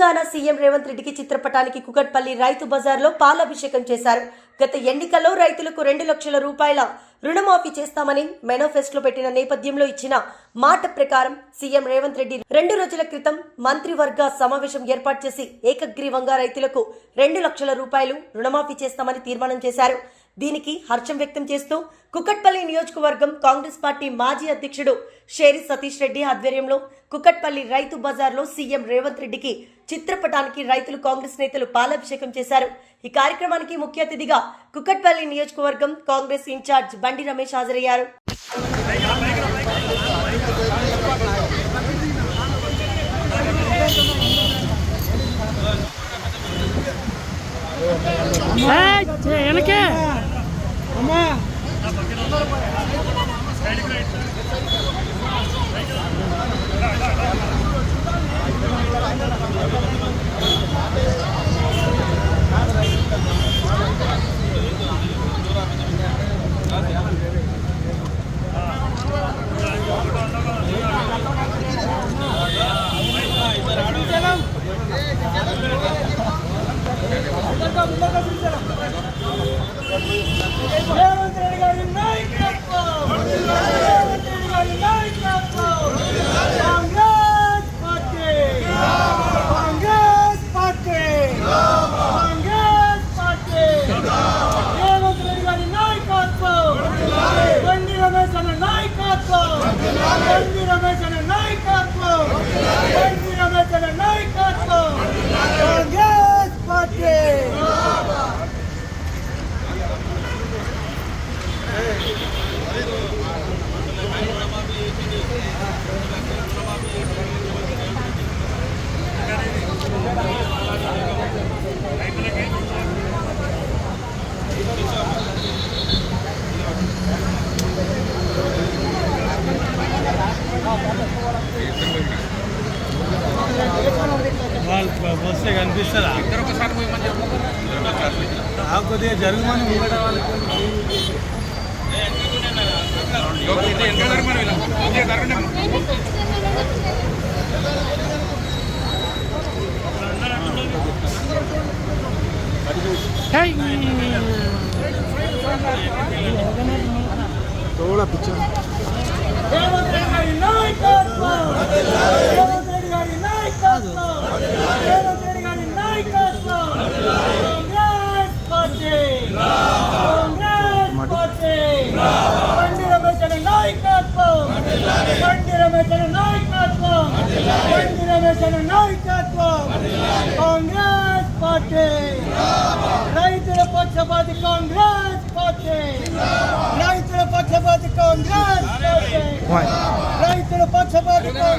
Telangana CM Revanth రెడ్డికి చిత్రపటానికి కుకట్పల్లి రైతు బజార్లో పాలాభిషేకం చేశారు. గత ఎన్నికల్లో రైతులకు రెండు లక్షల రూపాయల రుణమాఫీ చేస్తామని మేనిఫెస్టోలో పెట్టిన నేపథ్యంలో ఇచ్చిన మాట ప్రకారం సీఎం రేవంత్ రెడ్డి రెండు రోజుల క్రితం మంత్రివర్గ సమావేశం ఏర్పాటు చేసి ఏకగ్రీవంగా రైతులకు రెండు లక్షల రూపాయలు రుణమాఫీ చేస్తామని తీర్మానం చేశారు. దీనికి హర్షం వ్యక్తం చేస్తూ కుకట్పల్లి నియోజకవర్గం కాంగ్రెస్ పార్టీ మాజీ అధ్యక్షుడు షేరి సతీష్ రెడ్డి ఆధ్వర్యంలో కుకట్పల్లి రైతు బజార్లో సీఎం రేవంత్ రెడ్డికి చిత్రపటానికి రైతులు కాంగ్రెస్ నేతలు పాలాభిషేకం చేశారు. ఈ కార్యక్రమానికి ముఖ్య అతిథిగా కుకట్పల్లి నియోజకవర్గం కాంగ్రెస్ ఇన్ఛార్జ్ బండి రమేష్ హాజరయ్యారు. వెనకే. Revanth Thank you. వస్తే కనిపిస్తుందా? ఆ కొద్దిగా జరుగుమని ముంగట వాళ్ళకి రేవంత్ రెడ్డి గారి నాయకత్వం రేవంత్ రెడ్డి గారి నాయకత్వం రేవంత్ రెడ్డి గారి నాయకత్వం కాంగ్రెస్ పార్టీ కాంగ్రెస్ పార్టీ బండి రమేష్ అనే నాయకత్వం బండి రమేష్ అనే నాయకత్వం బండి రమేష్ అనే నాయకత్వం కాంగ్రెస్ పార్టీ. రైతుల పక్షపాతి కాంగ్రెస్ పార్టీ. పక్షపాతి కాంగ్రెస్. రైతుల పక్షపాతి